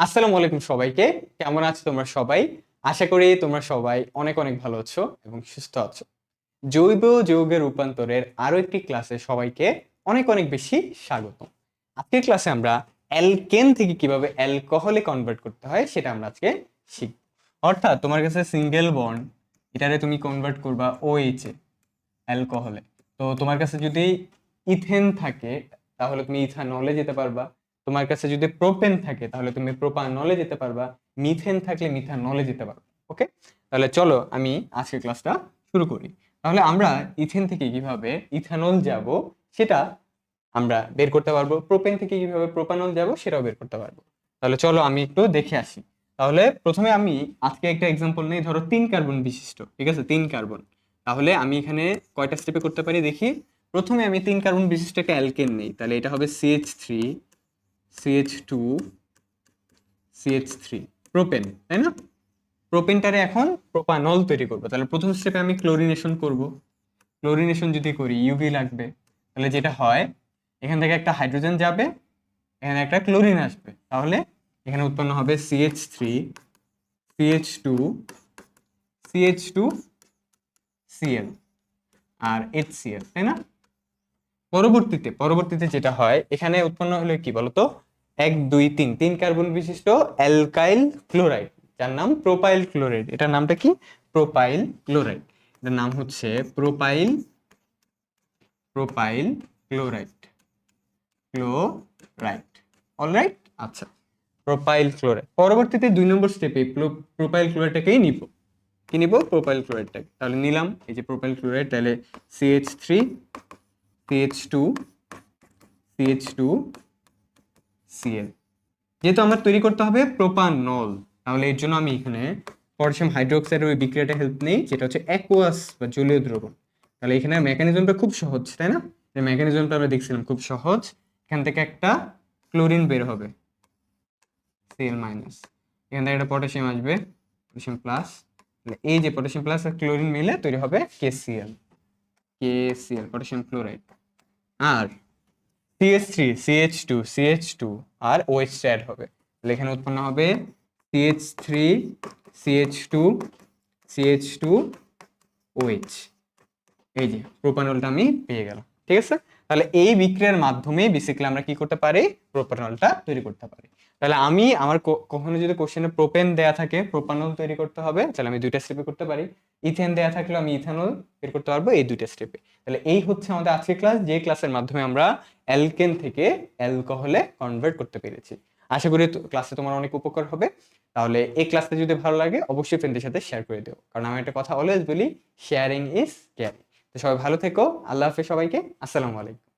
আসসালামু আলাইকুম সবাইকে। কেমন আছো তোমরা সবাই? আশা করি তোমরা সবাই অনেক অনেক ভালো আছো এবং সুস্থ আছো। জৈব যৌগের রূপান্তরের আরও একটি ক্লাসে সবাইকে অনেক অনেক বেশি স্বাগত। আজকের ক্লাসে আমরা অ্যালকেন থেকে কীভাবে অ্যালকোহলে কনভার্ট করতে হয় সেটা আমরা আজকে শিখব। অর্থাৎ তোমার কাছে সিঙ্গেল বন্ড এটারে তুমি কনভার্ট করবা ওএইচ এ, অ্যালকোহলে। তো তোমার কাছে যদি ইথেন থাকে, তাহলে তুমি ইথানলে যেতে পারবা। তোমার কাছে যদি প্রোপেন থাকে, তাহলে তুমি প্রোপানলে যেতে পারবা মিথেন থাকলে মিথানলে যেতে পারবা ওকে তাহলে চলো আমি আজকের ক্লাসটা শুরু করি। তাহলে আমরা ইথেন থেকে কীভাবে ইথানল যাব, সেটা আমরা বের করতে পারব। প্রোপেন থেকে কীভাবে প্রোপানল যাব, সেটাও বের করতে পারব। তাহলে চলো আমি একটু দেখে আসি। তাহলে প্রথমে আমি আজকে একটা এক্সাম্পল নেই, ধরো তিন কার্বন বিশিষ্ট, ঠিক আছে? তিন কার্বন তাহলে আমি এখানে কয়টা স্টেপে করতে পারি দেখি। প্রথমে আমি তিন কার্বন বিশিষ্ট একটা অ্যালকেন নেই, তাহলে এটা হবে CH three CH two CH three propane তাই না? প্রোপেনটারে এখন প্রোপানল তৈরি করব। তাহলে প্রথম স্টেপে আমি ক্লোরিনেশন করব। ক্লোরিনেশন যদি করি ইউভি লাগবে, তাহলে যেটা হয়, এখান থেকে একটা হাইড্রোজেন যাবে, এখানে একটা ক্লোরিন আসবে। তাহলে এখানে উৎপন্ন হবে CH three CH two CH two আর এইচ তাই না? পরবর্তীতে পরবর্তীতে যেটা হয়, এখানে উৎপন্ন হলো কি বলতো? এক, দুই, তিন তিন কার্বন বিশিষ্ট অ্যালকাইল ক্লোরাইড, যার নাম প্রোপাইল ক্লোরাইড। এটার নামটা কি? Propyl chloride. এটার নাম হচ্ছে propyl propyl chloride. Chloride. Alright? আচ্ছা। Propyl chloride. পরবর্তীতে দুই নম্বর স্টেপে প্রোপাইল ক্লোরাইডটাকেই নিব। কি নিব? প্রোপাইল ক্লোরাইডটাকে। তাহলে নিলাম, এই যে প্রোপাইল ক্লোরাইড, তাহলে CH three CH two CH two Cl যেহেতু আমার তৈরি করতে হবে প্রোপানল তাহলে এর জন্য আমি এখানে পটাশিয়াম হাইড্রোক্সাইডের ওই বিক্রিয়াটা হেল্প নেই, যেটা হচ্ছে অ্যাকোয়াস বা জলীয় দ্রবণ। তাহলে এখানে মেকানিজমটা খুব সহজ, তাই না? এই মেকানিজমটা আমরা দেখছিলাম, খুব সহজ। এখান থেকে একটা ক্লোরিন বের হবে সিএল মাইনাস এখান থেকে একটা পটাশিয়াম আসবে পটাশিয়াম প্লাস এই যে পটাশিয়াম প্লাস আর ক্লোরিন মিলে তৈরি হবে কেসিএল কেসিএল পটাশিয়াম ক্লোরাইড আর? CH three CH two CH two আর ওএইচ অ্যাড হবে। তাহলে এখানে উৎপন্ন হবে CH three CH two CH two OH এই যে প্রোপানলটা আমি পেয়ে গেলাম। ঠিক আছে? তাহলে এই বিক্রিয়ার মাধ্যমে বেসিক্যালি আমরা কি করতে পারি? প্রোপানলটা তৈরি করতে পারি। তাহলে আমি আমার কখনো যদি কোশ্চেনে প্রোপেন দেয়া থাকে প্রোপানল তৈরি করতে হবে, তাহলে আমি দুইটা স্টেপে করতে পারি। ইথেন দেয়া থাকলে আমি ইথানল বের করতে পারব এই দুইটা স্টেপে তাহলে এই হচ্ছে আমাদের আজকের ক্লাস যে ক্লাসের মাধ্যমে আমরা অ্যালকেন থেকে অ্যালকোহলে কনভার্ট করতে পেরেছি। আশা করি ক্লাসে তোমার অনেক উপকার হবে। তাহলে এই ক্লাসটা যদি ভালো লাগে, অবশ্যই ফ্রেন্ডের সাথে শেয়ার করে দিও। কারণ আমি একটা কথা অলওয়েজ বলি শেয়ারিং ইজ কেয়ারিং তো সবাই ভালো থেকো। আল্লাহ হাফেজ সবাইকে। আসসালামু আলাইকুম।